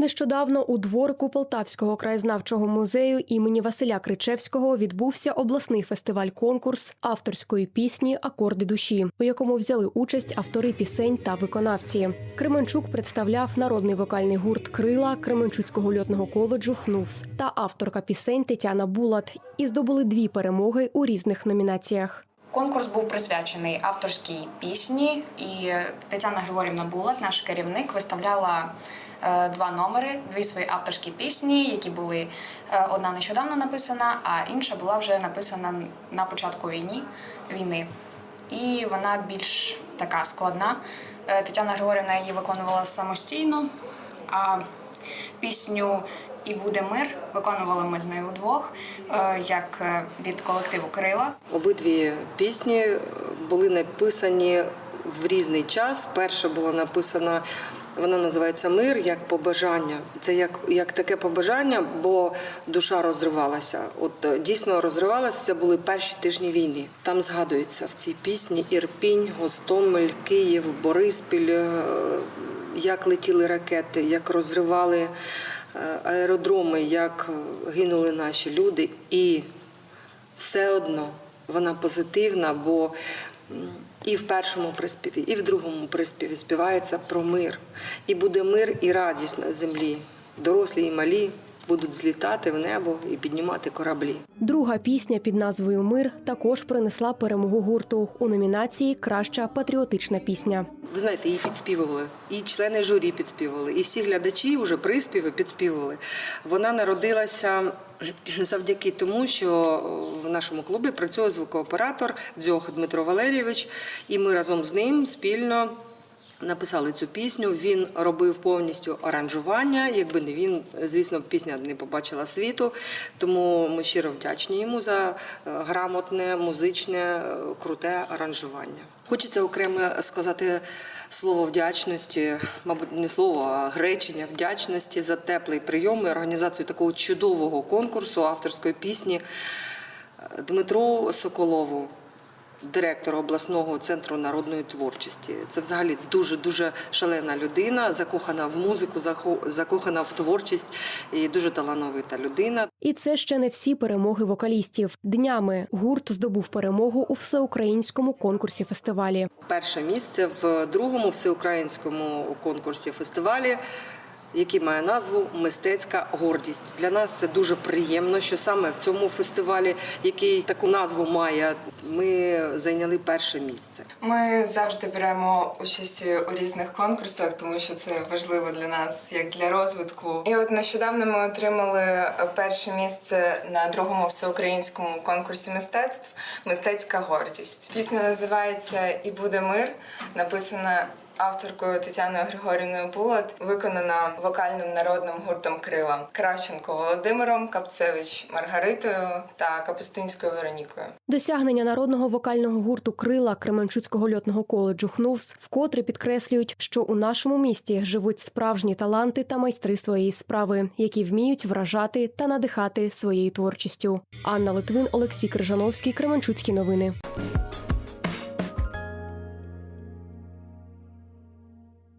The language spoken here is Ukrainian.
Нещодавно у дворику Полтавського краєзнавчого музею імені Василя Кричевського відбувся обласний фестиваль-конкурс авторської пісні Акорди душі, у якому взяли участь автори пісень та виконавці. Кременчук представляв народний вокальний гурт Крила Кременчуцького льотного коледжу ХНУВС та авторка пісень Тетяна Булат і здобули дві перемоги у різних номінаціях. Конкурс був присвячений авторській пісні, і Тетяна Григорівна Булат, наш керівник, виставляла е, два номери, дві свої авторські пісні, які були е, одна нещодавно написана, а інша була вже написана на початку війни. війни. І вона більш така складна. Е, Тетяна Григорівна її виконувала самостійно, а пісню І буде мир виконували ми з нею вдвох, е, як е, від колективу Крила. Обидві пісні були написані в різний час. Перша була написана, вона називається Мир як побажання. Це як, як таке побажання, бо душа розривалася. От е, дійсно розривалася. Це були перші тижні війни. Там згадується в цій пісні Ірпінь, Гостомель, Київ, Бориспіль. Як летіли ракети, як розривали аеродроми, як е, гинули наші люди, і все одно вона позитивна, бо і в першому приспіві, і в другому приспіві співається про мир. І буде мир і радість на землі. Дорослі і малі будуть злітати в небо і піднімати кораблі. Друга пісня під назвою Мир також принесла перемогу гурту у номінації Краща патріотична пісня. Ви знаєте, її підспівували, і члени журі підспівували, і всі глядачі вже приспіви підспівували. Вона народилася завдяки тому, що в нашому клубі працює звукооператор Дзьох Дмитро Валерійович, і ми разом з ним спільно. Написали цю пісню. Він робив повністю аранжування. Якби не він, звісно, пісня не побачила світу. Тому ми щиро вдячні йому за е, грамотне, музичне, е, круте аранжування. Хочеться окремо сказати слово вдячності, мабуть, не слово, а гречення вдячності за теплий прийом і організацію такого чудового конкурсу авторської пісні е, Дмитру Соколову директора обласного центру народної творчості. Це взагалі дуже дуже шалена людина, закохана в музику, закохана в творчість і дуже талановита людина. І це ще не всі перемоги вокалістів. Днями гурт здобув перемогу у всеукраїнському конкурсі фестивалі. Перше місце в другому всеукраїнському конкурсі фестивалі. Який має назву Мистецька гордість для нас це дуже приємно, що саме в цьому фестивалі, який таку назву має, ми зайняли перше місце. Ми завжди беремо участь у різних конкурсах, тому що це важливо для нас, як для розвитку. І от нещодавно ми отримали перше місце на другому всеукраїнському конкурсі мистецтв Мистецька гордість. Пісня називається І буде мир. Написана авторкою Тетяною Григорівною Булат, виконана вокальним народним гуртом Крила Кравченко Володимиром, Капцевич Маргаритою та Капустинською Веронікою. Досягнення народного вокального гурту Крила Кременчуцького льотного коледжу ХНУВС вкотре підкреслюють, що у нашому місті живуть справжні таланти та майстри своєї справи, які вміють вражати та надихати своєю творчістю. Анна Литвин, Олексій Крижановський, Кременчуцькі новини.